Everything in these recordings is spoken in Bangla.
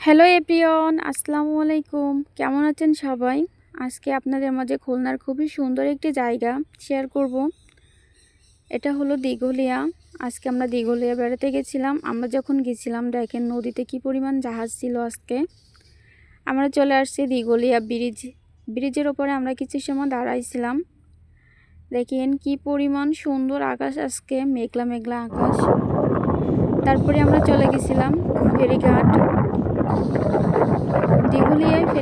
হ্যালো এভরিওয়ান, আসসালামু আলাইকুম। কেমন আছেন সবাই? আজকে আপনাদের মাঝে খুলনার খুবই সুন্দর একটি জায়গা শেয়ার করব। এটা হলো দিঘলিয়া। আজকে আমরা দিঘলিয়া বেড়াতে গেছিলাম। আমরা যখন গেছিলাম, দেখেন নদীতে কি পরিমাণ জাহাজ ছিল আজকে। আমরা চলে আসছি দিঘলিয়া ব্রিজ ব্রিজের ওপরে আমরা কিছু সময় দাঁড়াইছিলাম। দেখেন কি পরিমাণ সুন্দর আকাশ আজকে, মেঘলা মেঘলা আকাশ। তারপরে আমরা চলে গেছিলাম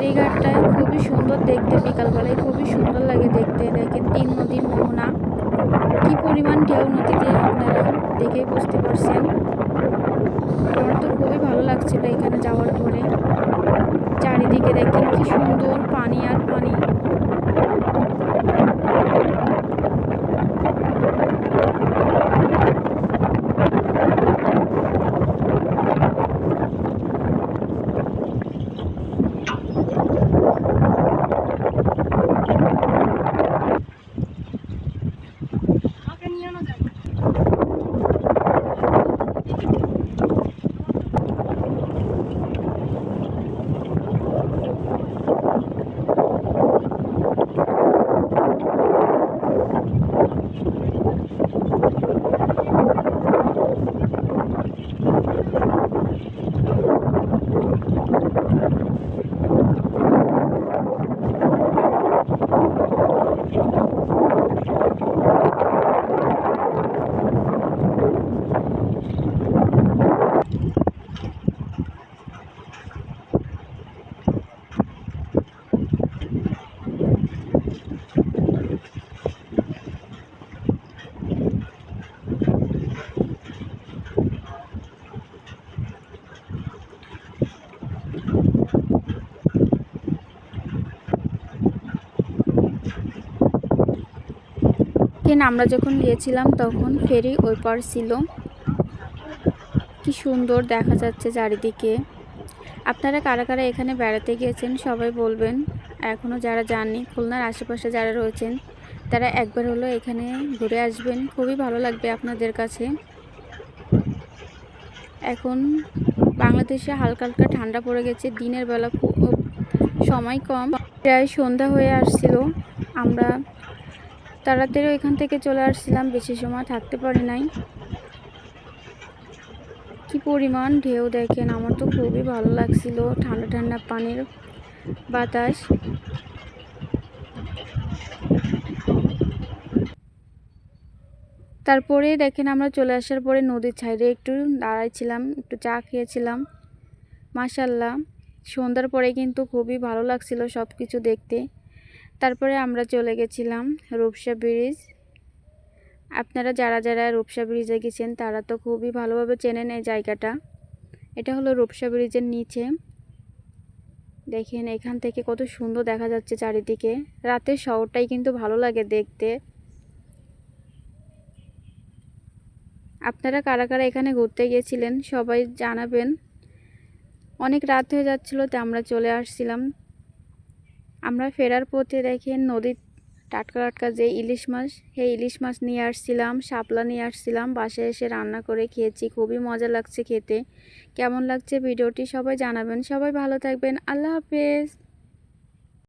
দিঘুলিয়ায় ফেরিঘাটটায় খুবই সুন্দর দেখতে বিকালবেলায়, খুবই সুন্দর লাগে দেখতে। দেখেন তিন নদীর মোহনা কি পরিমাণ ঢেউ নদীতে আপনারা দেখেই বুঝতে পারছেন। আমার তো খুবই ভালো লাগছিল এখানে যাওয়ার পরে। চারিদিকে দেখেন কি সুন্দর পানি আর পানি। দেখেন আমরা যখন গিয়েছিলাম তখন ফেরি ওই পার ছিল। কি সুন্দর দেখা যাচ্ছে চারিদিকে। আপনারা কারা কারা এখানে বেড়াতে গিয়েছেন সবাই বলবেন। এখনও যারা যাননি, খুলনার আশেপাশে যারা রয়েছেন, তারা একবার হলো এখানে ঘুরে আসবেন। খুবই ভালো লাগবে আপনাদের কাছে। এখন বাংলাদেশে হালকা হালকা ঠান্ডা পড়ে গেছে, দিনের বেলা সময় কম। প্রায় সন্ধ্যা হয়ে আসছিল। আমরা তাড়াতাড়ি এখান থেকে চলে আসছিলাম, বেশি সময় থাকতে পারি নাই। কি পরিমাণ ঢেউ দেখেন, আমার তো খুবই ভালো লাগছিল, ঠান্ডা ঠান্ডা পানির বাতাস। তারপরে দেখেন আমরা চলে আসার পরে নদীর ছাইডে একটু দাঁড়াইছিলাম, একটু চা খেয়েছিলাম। মাসাল্লাহ সন্ধ্যার পরে কিন্তু খুবই ভালো লাগছিল সব কিছু দেখতে। তারপরে আমরা চলে গেছিলাম রূপসা ব্রিজ। আপনারা যারা যারা রূপসা ব্রিজে গেছেন, তারা তো খুবই ভালোভাবে চেনেন এই জায়গাটা। এটা হলো রূপসা ব্রিজের নিচে। দেখেন এখান থেকে কত সুন্দর দেখা যাচ্ছে চারিদিকে। রাতের শহরটাই কিন্তু ভালো লাগে দেখতে। আপনারা কারা কারা এখানে ঘুরতে গিয়েছিলেন সবাই জানাবেন। অনেক রাত হয়ে যাচ্ছিল, তো আমরা চলে আসছিলাম। আমরা ফেরার পথে দেখেন নদীর টাটকা টাটকা যে ইলিশ মাছ, সেই ইলিশ মাছ নিয়ে আসছিলাম, শাপলা নিয়ে আসছিলাম, বাসায় এসে রান্না করে খেয়েছি, খুবই মজা লাগছে খেতে। কেমন লাগছে ভিডিওটি সবাই জানাবেন। সবাই ভালো থাকবেন। আল্লাহ হাফেজ।